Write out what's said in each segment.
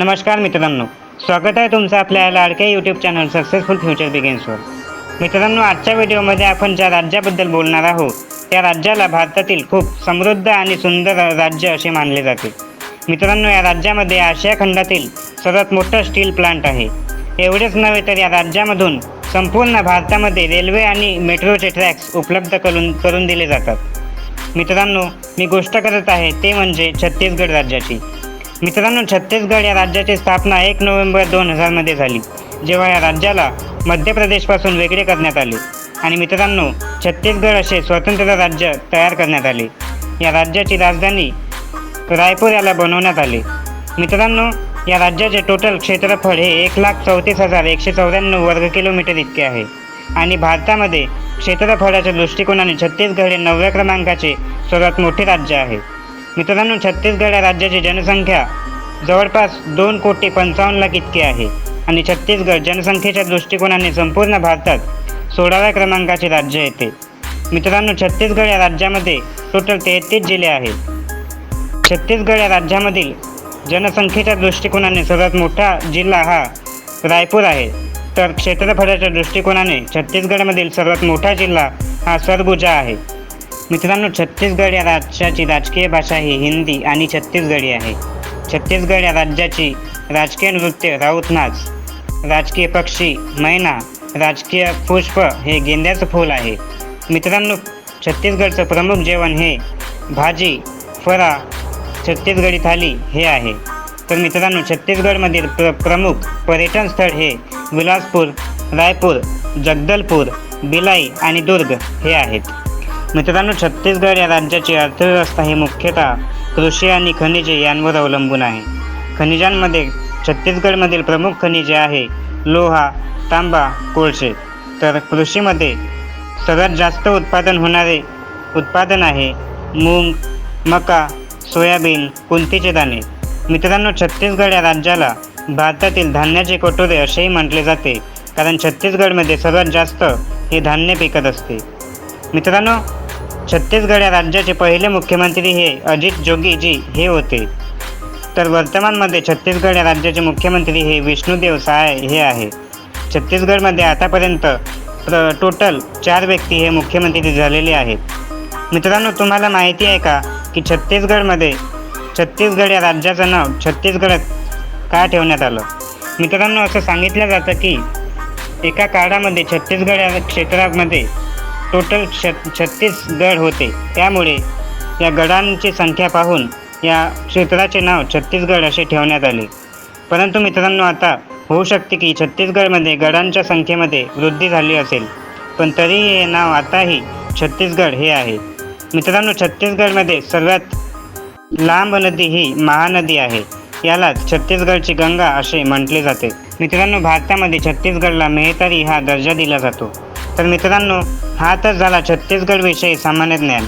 नमस्कार मित्रांनो. स्वागत आहे तुमचं आपल्या लाडक्या यूट्यूब चॅनल सक्सेसफुल फ्युचर बिगेन्सवर मित्रांनो आजच्या व्हिडिओमध्ये आपण ज्या राज्याबद्दल बोलणार आहोत त्या राज्याला भारतातील खूप समृद्ध आणि सुंदर राज्य असे मानले जाते. मित्रांनो या राज्यामध्ये आशिया खंडातील सर्वात मोठं स्टील प्लांट आहे. एवढेच नव्हे तर या राज्यामधून संपूर्ण भारतामध्ये रेल्वे आणि मेट्रोचे ट्रॅक्स उपलब्ध करून करून दिले जातात. मित्रांनो मी गोष्ट करत आहे ते म्हणजे छत्तीसगड राज्याची. मित्रांनो छत्तीसगड या राज्याची स्थापना एक नोव्हेंबर दोन हजारमध्ये झाली जेव्हा या राज्याला मध्य प्रदेशपासून वेगळे करण्यात आले. आणि मित्रांनो छत्तीसगड असे स्वतंत्र राज्य तयार करण्यात आले. या राज्याची राजधानी रायपूर याला बनवण्यात आले. मित्रांनो या राज्याचे टोटल क्षेत्रफळ हे एक लाख चौतीस हजार एकशे चौऱ्याण्णव वर्ग किलोमीटर इतके आहे. आणि भारतामध्ये क्षेत्रफळाच्या दृष्टिकोनाने छत्तीसगड हे नवव्या क्रमांकाचे सर्वात मोठे राज्य आहे. मित्रांनो छत्तीसगड या राज्याची जनसंख्या जवळपास दोन कोटी पंचावन्न लाख इतकी आहे. आणि छत्तीसगड जनसंख्येच्या दृष्टिकोनाने संपूर्ण भारतात सोळाव्या क्रमांकाचे राज्य येते. मित्रांनो छत्तीसगड या राज्यामध्ये टोटल तेहतीस जिल्हे आहेत. छत्तीसगड या राज्यामधील जनसंख्येच्या दृष्टिकोनाने सर्वात मोठा जिल्हा हा रायपूर आहे. तर क्षेत्रफळाच्या दृष्टिकोनाने छत्तीसगडमधील सर्वात मोठा जिल्हा हा सरगुजा आहे. मित्रांनो छत्तीसगड या राज्याची राजकीय भाषा ही हिंदी आणि छत्तीसगडी आहे. छत्तीसगड या राज्याची राजकीय नृत्य राऊत नाच राजकीय पक्षी मैना राजकीय पुष्प हे गेंद्याचं फूल आहे. मित्रांनो छत्तीसगडचं प्रमुख जेवण हे भाजी फरा छत्तीसगडी थाली हे आहे. तर मित्रांनो छत्तीसगडमधील प्र प्रमुख पर्यटन स्थळ हे विलासपूर रायपूर जगदलपूर बिलाई आणि दुर्ग हे आहेत. मित्रांनो छत्तीसगड या राज्याची अर्थव्यवस्था ही मुख्यतः कृषी आणि खनिजे यांवर अवलंबून आहे. खनिजांमध्ये छत्तीसगडमधील प्रमुख खनिजे आहे लोहा तांबा कोळसे तर कृषीमध्ये सर्वात जास्त उत्पादन होणारे उत्पादन आहे मूग मका सोयाबीन कुंतीचे दाणे. मित्रांनो छत्तीसगड या राज्याला भारतातील धान्याचे कटोरे असेही म्हटले जाते कारण छत्तीसगडमध्ये सर्वात जास्त हे धान्य पिकत असते. मित्रांनो छत्तीसगड या राज्याचे पहिले मुख्यमंत्री हे अजित जोगीजी हे होते. तर वर्तमानमध्ये छत्तीसगड या राज्याचे मुख्यमंत्री हे विष्णुदेव साय हे आहे. छत्तीसगडमध्ये आतापर्यंत प्र टोटल चार व्यक्ती हे मुख्यमंत्री झालेले आहेत. मित्रांनो तुम्हाला माहिती आहे का की छत्तीसगडमध्ये छत्तीसगड या राज्याचं नाव छत्तीसगड का ठेवण्यात आलं? मित्रांनो असं सांगितलं जातं की एका काळामध्ये छत्तीसगड या क्षेत्रामध्ये टोटल छ छत्तीस गड होते. त्यामुळे या गडांची संख्या पाहून या क्षेत्राचे नाव छत्तीसगड असे ठेवण्यात आले. परंतु मित्रांनो आता होऊ शकते की छत्तीसगडमध्ये गडांच्या संख्येमध्ये वृद्धी झाली असेल पण तरीही हे नाव आताही छत्तीसगड हे आहे. मित्रांनो छत्तीसगडमध्ये सर्वात लांब नदी ही महानदी आहे. यालाच छत्तीसगडची गंगा असे म्हटले जाते. मित्रांनो भारतामध्ये छत्तीसगडला मेहतारी हा दर्जा दिला जातो. तर मित्रांनो हा तर झाला छत्तीसगडविषयी सामान्य ज्ञान.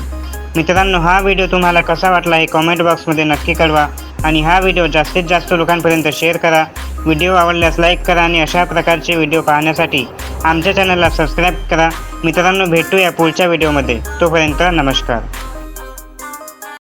मित्रांनो हा व्हिडिओ तुम्हाला कसा वाटला हे कॉमेंट बॉक्समध्ये नक्की कळवा आणि हा व्हिडिओ जास्तीत जास्त लोकांपर्यंत शेअर करा. व्हिडिओ आवडल्यास लाईक करा आणि अशा प्रकारचे व्हिडिओ पाहण्यासाठी आमच्या चॅनलला सबस्क्राईब करा. मित्रांनो भेटूया पुढच्या व्हिडिओमध्ये तोपर्यंत नमस्कार.